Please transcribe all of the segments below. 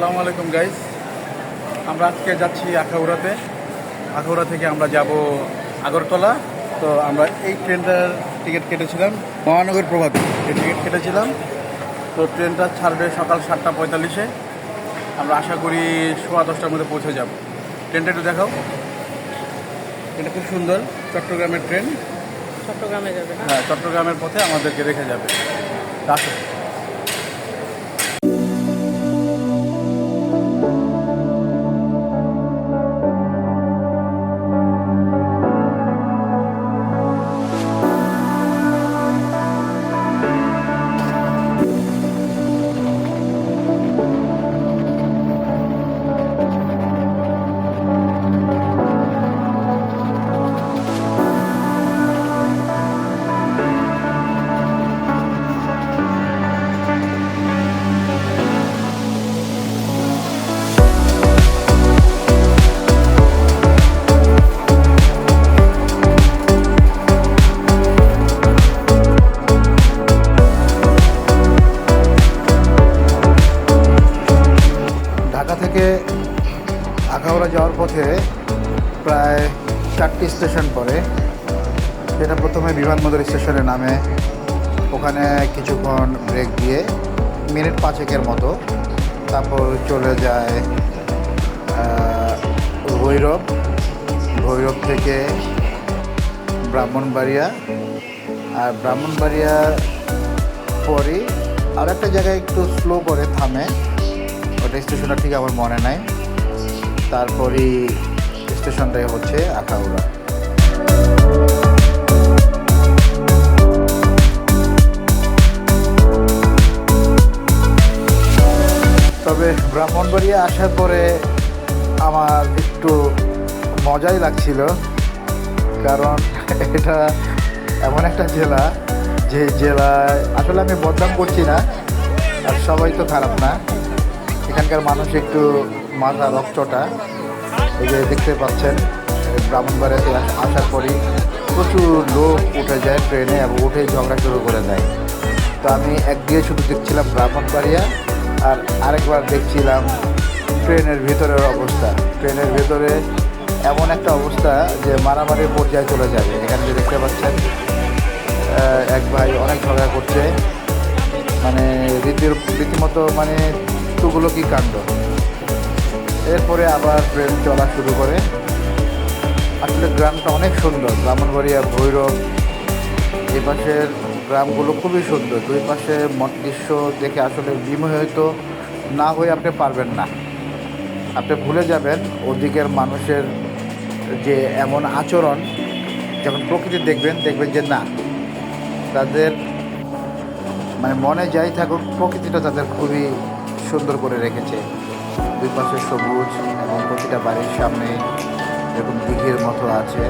আসসালামু আলাইকুম গাইজ আমরা আজকে যাচ্ছি আখাউড়াতে। আখাউড়া থেকে আমরা যাব আগরতলা। তো আমরা এই ট্রেনটার টিকিট কেটেছিলাম মহানগর প্রভাতী। এই টিকিট কেটেছিলাম। তো ট্রেনটা ছাড়বে সকাল সাতটা পঁয়তাল্লিশে। আমরা আশা করি সোয়া দশটার মধ্যে পৌঁছে যাব। ট্রেনটা একটু দেখাও। এটা খুব সুন্দর চট্টগ্রামের ট্রেন। চট্টগ্রামে যাবে হ্যাঁ চট্টগ্রামের পথে আমাদেরকে রেখে যাবে। তা চারটি স্টেশন পড়ে। সেটা প্রথমে বিমানবন্দর স্টেশনে নামে। ওখানে কিছুক্ষণ ব্রেক দিয়ে মিনিট পাঁচেকের মতো তারপর চলে যায় ভৈরব। ভৈরব থেকে ব্রাহ্মণবাড়িয়া। আর ব্রাহ্মণবাড়িয়া পরে আর একটা জায়গায় একটু স্লো করে থামে। ওটা স্টেশনটা ঠিক আমার মনে নাই। তারপরই স্টেশনটাই হচ্ছে আখাউড়া। তবে ব্রাহ্মণবাড়িয়া আসার পরে আমার একটু মজাই লাগছিল, কারণ এটা এমন একটা জেলা যে জেলায় আসলে আমি বদনাম করছি না, আর সবাই তো খারাপ না। এখানকার মানুষ একটু মাথা রক্তটা। এই যে দেখতে পাচ্ছেন ব্রাহ্মণবাড়িয়াতে আস- আসার পরই প্রচুর লোক উঠে যায় ট্রেনে এবং উঠে ঝগড়া শুরু করে দেয়। তো আমি একদিকে শুধু দেখছিলাম ব্রাহ্মণবাড়িয়া আর আরেকবার দেখছিলাম ট্রেনের ভিতরের অবস্থা। ট্রেনের ভিতরে এমন একটা অবস্থা যে মারামারির পর্যায়ে চলে যাবে। এখানে যে দেখতে পাচ্ছেন এক ভাই অনেক ঝগড়া করছে। মানে রীতির রীতিমতো মানে তুগুলো কি কাণ্ড। এরপরে আবার ট্রেন চলা শুরু করে। আসলে গ্রামটা অনেক সুন্দর। ব্রাহ্মণবাড়িয়া, ভৈরব এই পাশের গ্রামগুলো খুবই সুন্দর। দুই পাশে দৃশ্য দেখে আসলে বিমোহিত না হয়ে আপনি পারবেন না। আপনি ভুলে যাবেন, ওদিকের মানুষের যে এমন আচরণ, যখন প্রকৃতি দেখবেন দেখবেন যে না, তাদের মানে মনে যাই থাকুক, প্রকৃতিটা তাদের খুবই সুন্দর করে রেখেছে। দুই পাশে সবুজ এবং প্রতিটা বাড়ির সামনে এরকম দিঘির মতো আছে।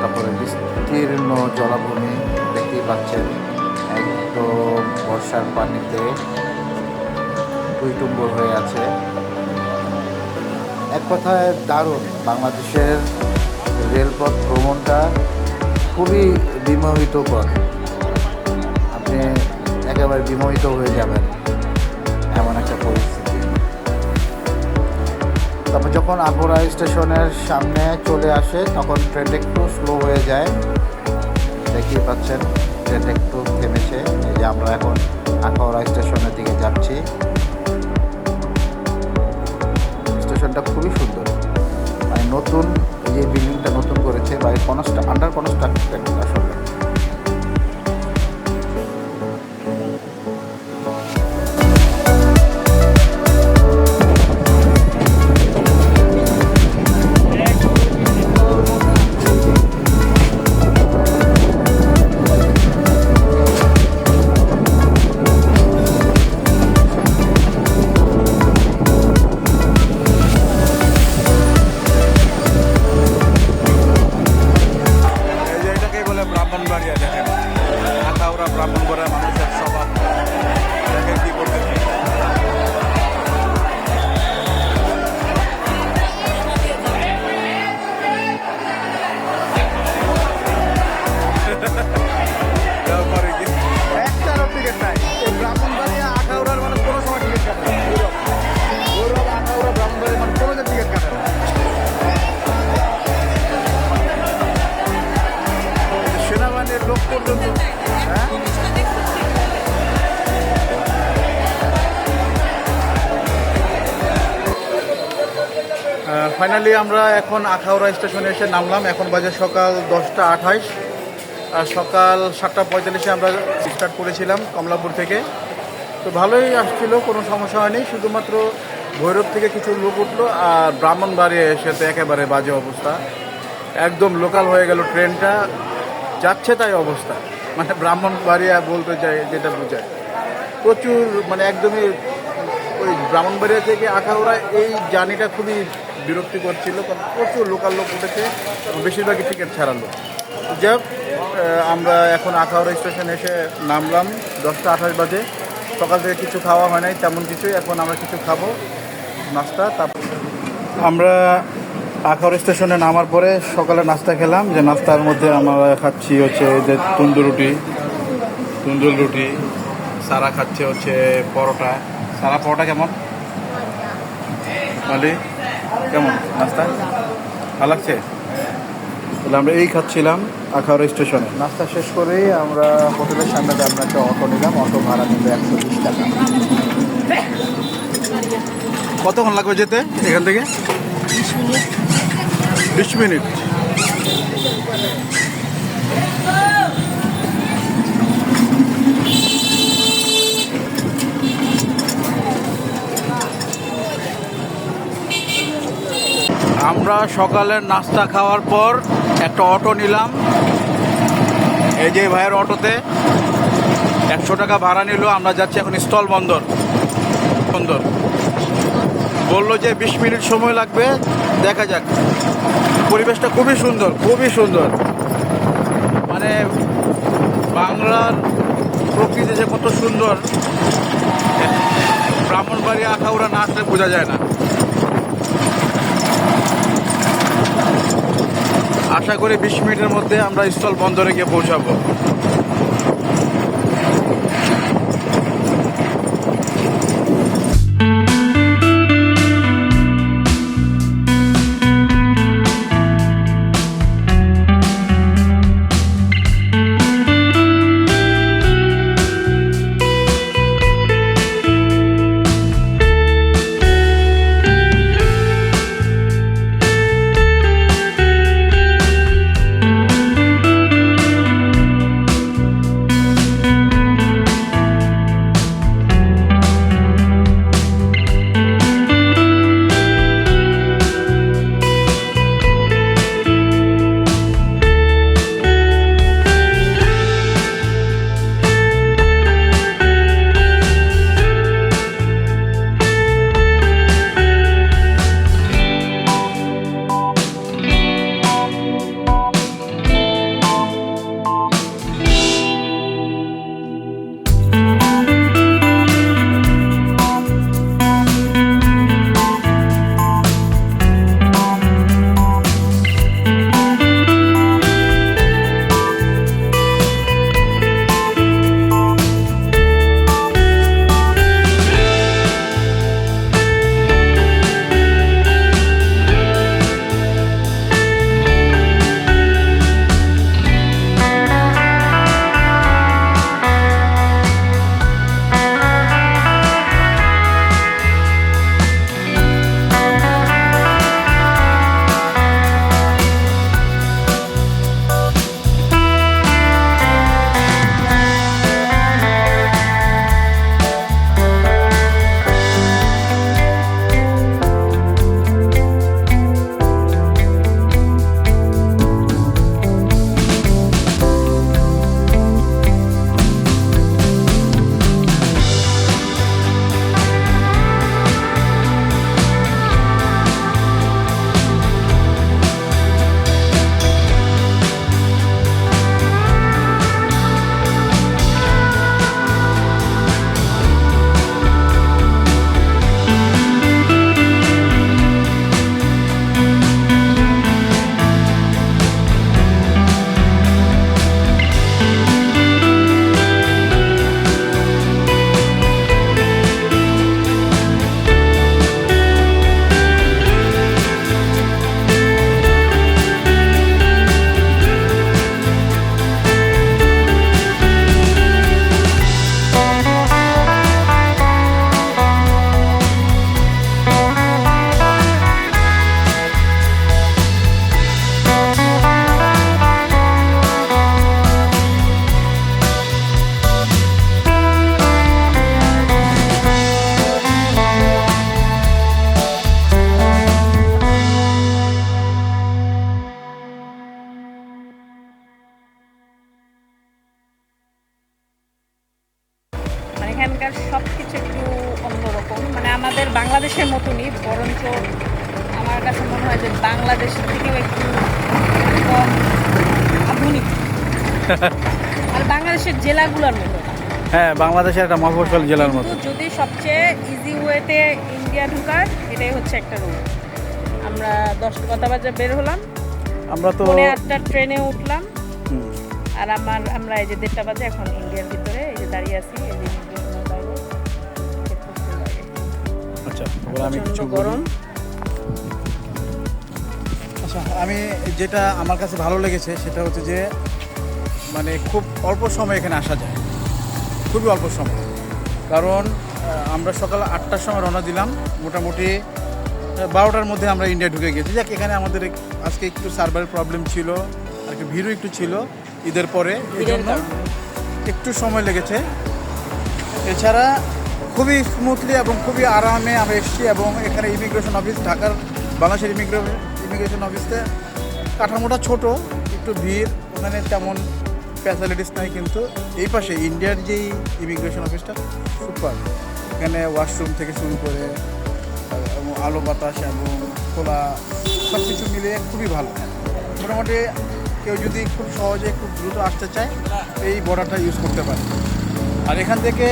তারপরে বিস্তীর্ণ জলাভূমি দেখতেই পাচ্ছেন। একদম বর্ষার পানিতে টুইটুম্বর হয়ে আছে। এক কথায় দারুণ বাংলাদেশের রেলপথ ভ্রমণটা খুবই বিমোহিত বিমোহিতকর। আপনি একেবারে বিমোহিত হয়ে যাবেন এমন একটা পরিস্থিতি। তারপর যখন আগুরা স্টেশনের সামনে চলে আসে, তখন ট্রেনটা একটু স্লো হয়ে যায়। দেখতেই পাচ্ছেন, ট্রেনটা একটু থেমেছে। এই যে আমরা এখন আখাউড়া স্টেশনের দিকে যাচ্ছি। স্টেশনটা খুবই সুন্দর। মানে নতুন, এই যে বিল্ডিংটা নতুন করেছে বা কনস্ট্রা আন্ডার কনস্ট্রাকশন ফাইনালি আমরা এখন আখাউড়া স্টেশনে এসে নামলাম। এখন বাজে সকাল দশটা আঠাইশ। আর সকাল সাতটা পঁয়তাল্লিশে আমরা স্টার্ট করেছিলাম কমলাপুর থেকে। তো ভালোই আসছিল, কোনো সমস্যা হয়নি। শুধুমাত্র ভৈরব থেকে কিছু লোক উঠল আর ব্রাহ্মণবাড়িয়া এসে তো একেবারে বাজে অবস্থা। একদম লোকাল হয়ে গেল ট্রেনটা। যাচ্ছে তাই অবস্থা। মানে ব্রাহ্মণবাড়িয়া বলতে চাই, যেটা বোঝায়। প্রচুর মানে একদমই ওই ব্রাহ্মণবাড়িয়া থেকে আখাউড়া এই জার্নিটা খুবই বিরক্তিকর ছিল কারণ প্রচুর লোকাল লোক উঠেছে বেশিরভাগই টিকিট ছাড়ালো। যাই আমরা এখন আখাউড়া স্টেশনে এসে নামলাম দশটা আঠাশ বাজে। সকাল থেকে কিছু খাওয়া হয় নাই তেমন কিছুই। এখন আমরা কিছু খাব নাস্তা তারপর আমরা আখাউড়া স্টেশনে নামার পরে সকালে নাস্তা খেলাম। যে নাস্তার মধ্যে আমরা খাচ্ছি হচ্ছে যে তন্দুর রুটি তন্দুর রুটি সারা খাচ্ছে হচ্ছে পরোটা। সারা পরোটা কেমন? মালি কেমন? নাস্তা? ভালো লাগছে? তাহলে আমরা এই খাচ্ছিলাম আখাউড়া স্টেশনে। নাস্তা শেষ করেই আমরা হোটেলের সামনে আমরা একটা অটো নিলাম। অটো ভাড়া নিল একশো বিশ টাকা। কতক্ষণ লাগবে যেতে এখান থেকে? বিশ মিনিট। আমরা সকালের নাস্তা খাওয়ার পর একটা অটো নিলাম। এই যে ভাইয়ের অটোতে একশো টাকা ভাড়া নিল, আমরা যাচ্ছি এখন স্থল বন্দর। বন্দর। বলল যে বিশ মিনিট সময় লাগবে, দেখা যাক। পরিবেশটা খুবই সুন্দর খুবই সুন্দর। মানে বাংলার প্রকৃতি যে কত সুন্দর ব্রাহ্মণবাড়ি আখাউড়া না আসলে বোঝা যায় না। আশা করি বিশ মিনিটের মধ্যে আমরা স্টল বন্দরে গিয়ে পৌঁছাবো। আমাদের বাংলাদেশের মতনই বরঞ্চ আমার কাছে মনে হয় যে বাংলাদেশের থেকেও একটু কম আধুনিক। আর বাংলাদেশের জেলাগুলোর মতো হ্যাঁ বাংলাদেশের একটা মফস্বল জেলার মতো। যদি সবচেয়ে ইজি ওয়েতে ইন্ডিয়া ঢুকার এটাই হচ্ছে একটা রুট আমরা দশটা কথা বাজে বের হলাম। আমরা তো আটটা ট্রেনে উঠলাম। আর আমার আমরা এই যে দেড়টা বাজে এখন ইন্ডিয়ার ভিতরে এই যে দাঁড়িয়ে আছি এই যে আচ্ছা আমি কিছু গরম। আচ্ছা আমি যেটা আমার কাছে ভালো লেগেছে সেটা হচ্ছে যে মানে খুব অল্প সময় এখানে আসা যায়। খুবই অল্প সময়। কারণ আমরা সকাল আটটার সময় রওনা দিলাম। মোটামুটি বারোটার মধ্যে আমরা ইন্ডিয়া ঢুকে গেছি। যাক এখানে আমাদের আজকে একটু সার্ভারের প্রবলেম ছিল আর কি ভিড়ও একটু ছিল ঈদের পরে। এই জন্য একটু সময় লেগেছে। এছাড়া খুবই স্মুথলি এবং খুবই আরামে আমরা এসেছি এবং এখানে ইমিগ্রেশন অফিস ঢাকার বাংলাদেশের ইমিগ্রেশন ইমিগ্রেশন অফিসে কাঠামোটা ছোট, একটু ভিড়, ওখানে তেমন ফ্যাসিলিটিস নাই কিন্তু এই পাশে ইন্ডিয়ার যেই ইমিগ্রেশন অফিসটা সুপার এখানে ওয়াশরুম থেকে শুরু করে এবং আলো বাতাস এবং খোলা সব কিছু মিলিয়ে খুবই ভালো। মোটামুটি কেউ যদি খুব সহজে খুব দ্রুত আসতে চায়, এই বর্ডারটা ইউজ করতে পারে। আর এখান থেকে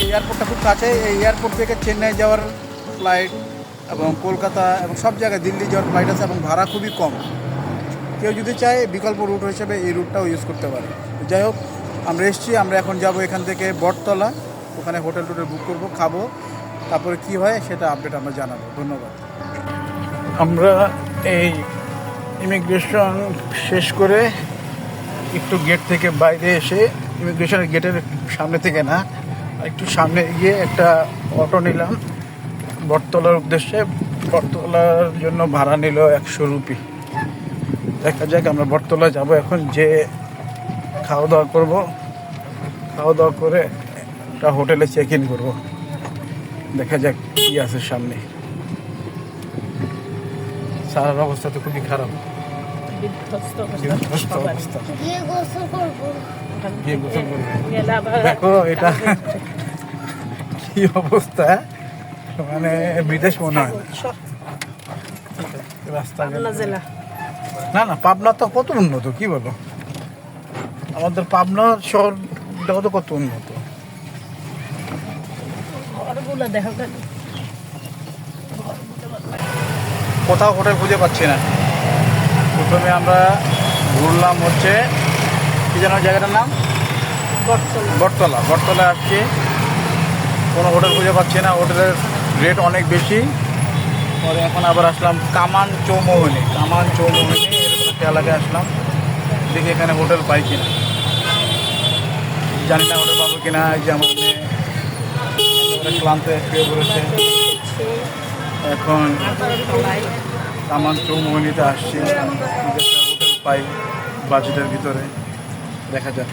এই এয়ারপোর্টটা খুব কাছে, এই এয়ারপোর্ট থেকে চেন্নাই যাওয়ার ফ্লাইট এবং কলকাতা এবং সব জায়গায় দিল্লি যাওয়ার ফ্লাইট আছে এবং ভাড়া খুবই কম। কেউ যদি চায় বিকল্প রুট হিসেবে এই রুটটাও ইউজ করতে পারে। যাই হোক, আমরা এসেছি, আমরা এখন যাব এখান থেকে বটতলা। ওখানে হোটেল টোটেল বুক করব, খাব। তারপরে কি হয় সেটা আপডেট আমরা জানাব। ধন্যবাদ। আমরা এই ইমিগ্রেশন শেষ করে একটু গেট থেকে বাইরে এসে ইমিগ্রেশনের গেটের সামনে থেকে না একটু সামনে গিয়ে একটা অটো নিলাম। বটতলার উদ্দেশ্যে বটতলার জন্য ভাড়া নিল একশো রুপি। দেখা যাক আমরা বটতলা যাব এখন যে খাওয়া দাওয়া করব। খাওয়া দাওয়া করে একটা হোটেলে চেক ইন করব। দেখা যাক কি আছে সামনে। সারার অবস্থা তো খুবই খারাপ। অবস্থা। গিয়ে গোসল করব। দেখো এটা কি অবস্থা মানে বিদেশ মনে হয়। জেলা। না না পাবনা তো কত উন্নত কি বলো? আমাদের পাবনা শহরটাও তো কত উন্নত। কোথাও হোটেল খুঁজে পাচ্ছি না। প্রথমে আমরা ঘুরলাম হচ্ছে কি যেন জায়গাটার নাম? বটতলা। বটতলা। আসছি। কোনো হোটেল খুঁজে পাচ্ছি না। হোটেলের রেট অনেক বেশি। পরে এখন আবার আসলাম কামান চৌমোহনী কামান চৌমোহনী এরকম একটা এলাকায় আসলাম। দেখি এখানে হোটেল পাই কিনা। জানি না হোটেল পাবো কিনা। এই যে আমার মেয়ে। ক্লান্ত শুয়ে পড়েছে। এখন কামান চৌমোহনীতে আসছি। হোটেল পাই বাজেটের ভিতরে। দেখা যাক।